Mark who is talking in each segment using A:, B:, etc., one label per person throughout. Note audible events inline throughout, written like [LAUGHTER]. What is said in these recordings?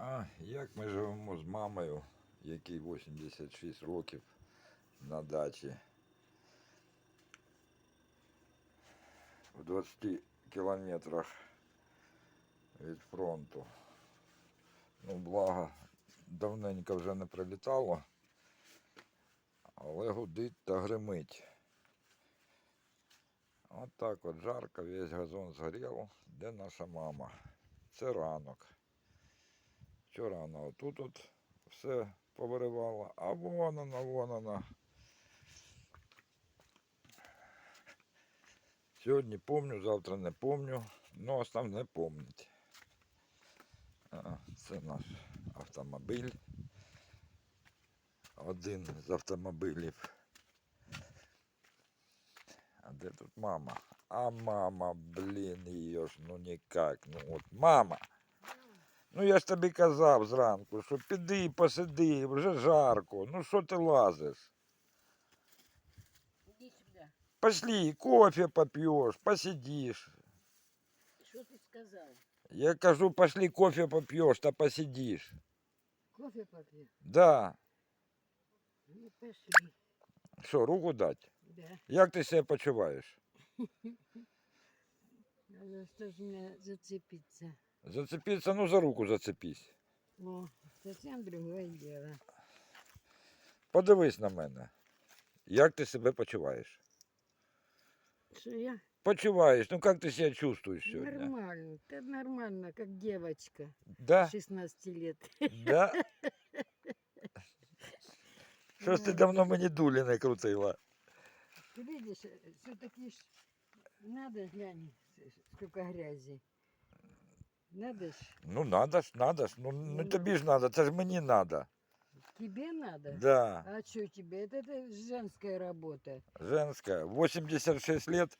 A: А як ми живемо з мамою, якій 86 років на дачі. В 20 кілометрах від фронту. Ну, благо, давненько вже не прилітало, але гудить та гримить. От так от жарко, весь газон згорів. Де наша мама? Це ранок. Вчора вона отут от все повиривала, а вон вона, вон вона. Сьогодні помню, завтра не помню, ну основне помнить. А, Це наш автомобіль. Один з автомобілів. А де тут мама? А мама, блін, її ж ну ніяк. Ну от мама. Ну я ж тобі казав зранку, що піди посиди, вже жарко. Ну що ти лазиш?
B: Иди сюда.
A: Пошли, кофе поп'єш, посидиш.
B: Что ты сказал?
A: Я кажу, пошли кофе поп'єш та посидиш.
B: Кофе попью?
A: Да.
B: Ну, пошли.
A: Що, руку дать?
B: Да.
A: Як ти себе почуваєш? [LAUGHS]
B: Надо что же меня зацепиться.
A: Зацепиться, ну за руку зацепись.
B: О, совсем другое дело.
A: Подивись на мене. Як ти себе почуваєш?
B: Что я?
A: Почуваєш, ну як ти себе чувствуєш сьогодні?
B: Нормально. Ты нормально, как девочка.
A: Да?
B: 16 лет.
A: Да? [LAUGHS] Що ж ти давно мені дулі не крутила?
B: Ты видишь, все-таки надо, глянь, с- сколько грязи. Надо ж.
A: Ну надо ж, надо ж. Ну, ну тобі ж надо, це ж мені надо.
B: Тебе надо?
A: Да,
B: А что тебе? Это, это женская работа.
A: женская. 86 лет?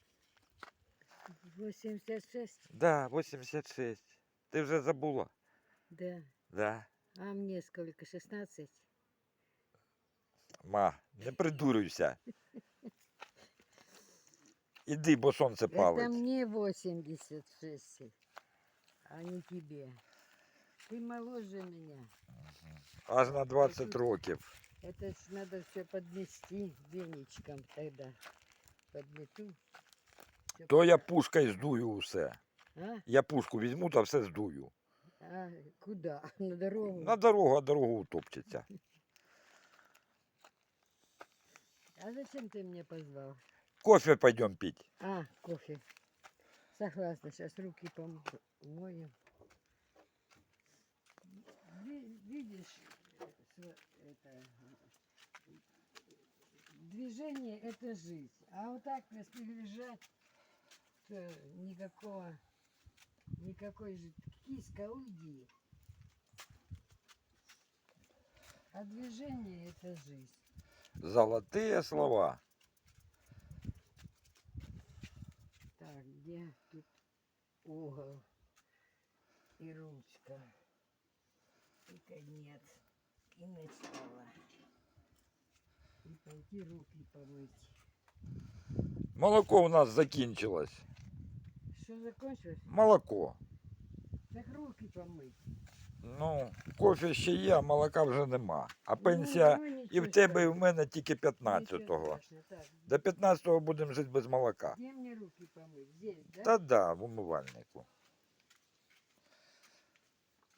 B: 86?
A: Да, 86. Ти вже забула?
B: Да.
A: Да.
B: А мне сколько? 16?
A: Ма, не придурюйся. [LAUGHS] Іди, бо сонце
B: Это
A: палить.
B: мне 86, а не тебе. Ты моложе меня.
A: Аж на 20 років.
B: Это надо все поднести веничком тогда. Подмету. Всё
A: То я пушкою здую усе.
B: А?
A: Я пушку візьму та все здую.
B: а куда? [LAUGHS] На дорогу?
A: На дорогу, а дорогу утопчеться.
B: А зачем ты меня позвал?
A: Кофе пойдем пить.
B: А, кофе. Согласна, сейчас руки помою. Ви- Видишь, это, движение это жизнь. А вот так, если лежать, то никакого, никакой же киска уйди. А движение это жизнь.
A: Золотые слова.
B: Так, где тут угол и ручка? Только нет. И начала. И пойти руки помыть.
A: Молоко у нас закінчилось.
B: Что закончилось?
A: Молоко.
B: Так руки помыть.
A: Ну, кофе ще є, а молока вже нема. А пенсія
B: Ну, ну,
A: і в тебе, і в мене тільки
B: Ничего
A: 15-го.
B: страшного. Так,
A: До 15-го будемо жити без молока.
B: где мне руки помыть? Здесь, да?
A: Та да, в умивальнику.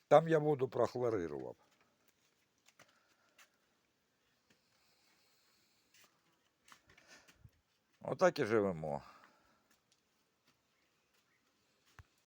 A: Там я воду прохлорирував. Отак і живемо.